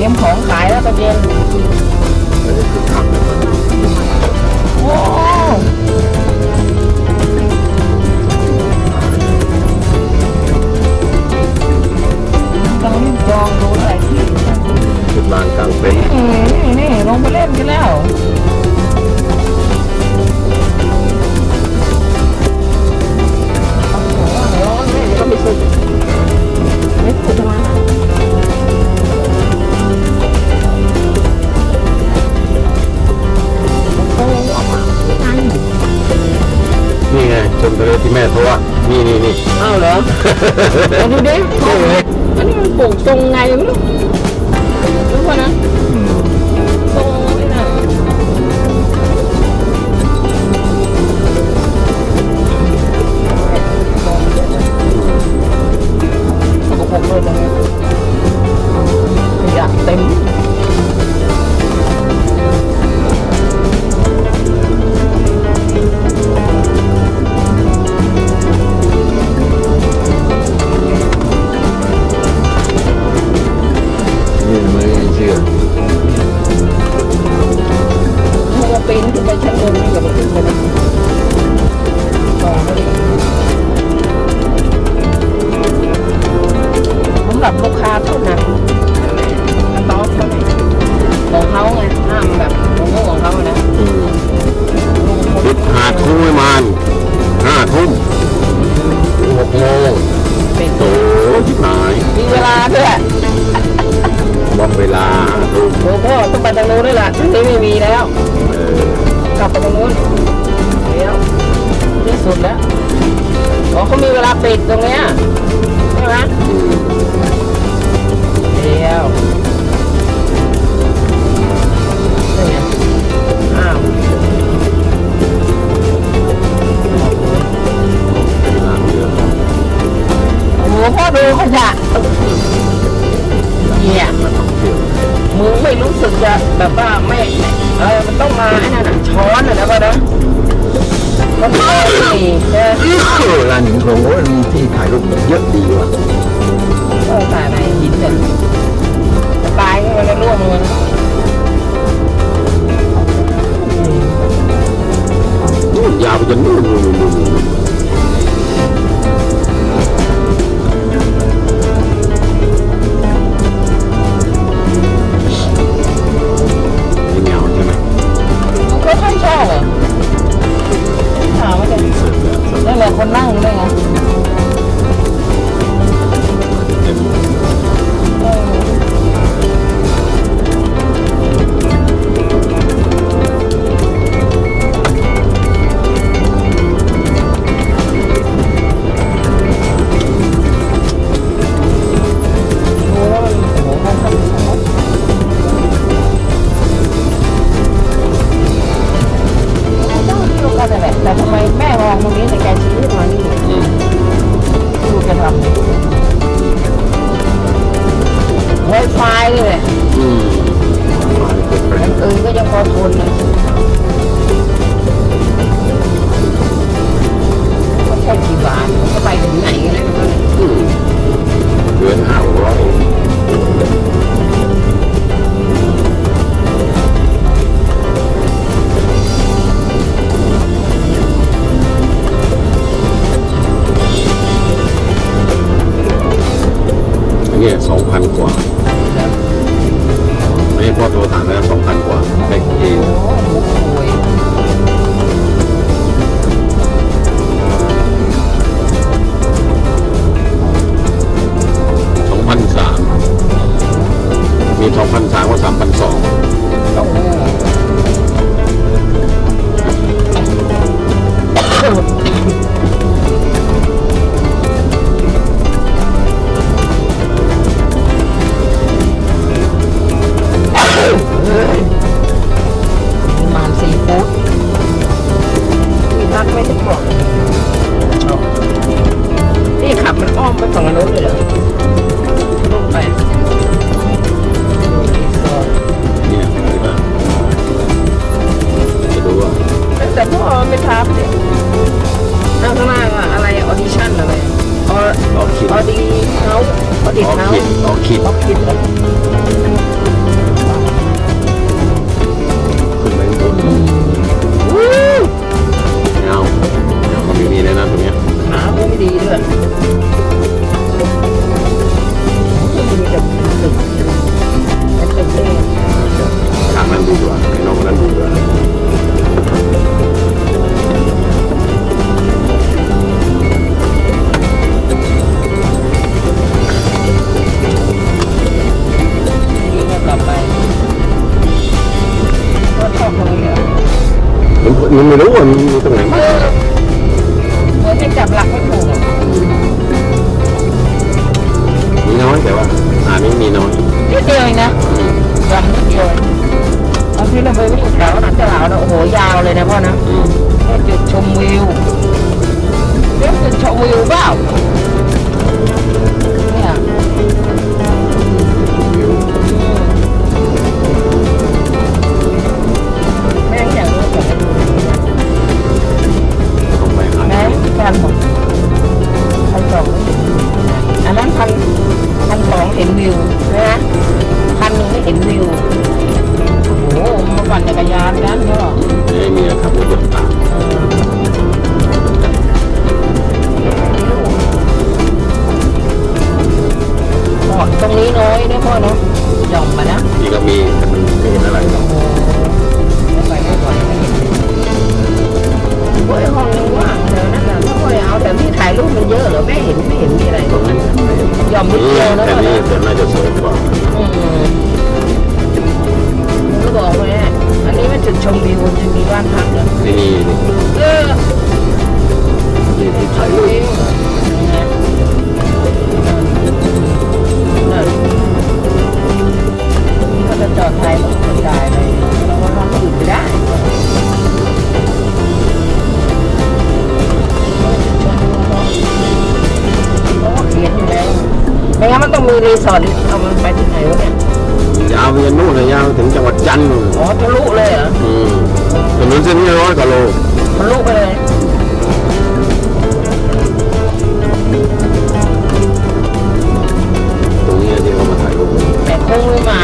เตรียมของขายแล้วตะเบีนอต้องจองดูหน่อยสิจุดานกลางเต็นท์นี่นี่ลงไปเล่นกันแล้ว นี่ไงชมทะเลที่แม่เพราะว่านี่นี่นี่อ้าวเหรอมาดูดิอันนี้มันปลูกตรงไงนไม่รู้รู้ป่ะนะ field. ้นเดียวที่สุดแล้วอ๋อเขามีเวลาปิดตรงเนี้ยใช่ไหมเดี๋ยวพ่อดูขยะเนี่ยมึงไม่รู้สึกจะแบบว่า ก็มีเออร้านหนิงโถว่ามีที่ถ่ายรูปเยอะดีว่ะี่ยสองพันกว่าไม่ใช่พ่อโทรถามนะสองพันกว่าเบงก์เองสองพันสามมีสองพันสามกับสามพันสอง มันไปทับสิเอาข้างางอะอะไรออดิชั่นอะไรออออคิดออดีเขาออดิเขาออคิดออคิด 给了我你你怎么能 ต่ำนิดเดียวนะแต่นี่แต่น่าจะสวยกว่าอืมก็บอกไว้อันนี้มันจุดชมวิวจะมีบ้านพักเหรนี่นี่เออนี่ที่ถ่ายรูป มันต้องมีรีสอร์ทเอามันไปที่ไหนวะเนี่ยยาวไปยันนู่นเลยยาวไปถึงจังหวัดจันทร์อ๋อทะลุเลยเหรออืมถนนเส้นนี้ร้อยกว่าโลทะลุไปเลยตรงนี้ที่เขามาถ่ายรูป แต่คงไม่มา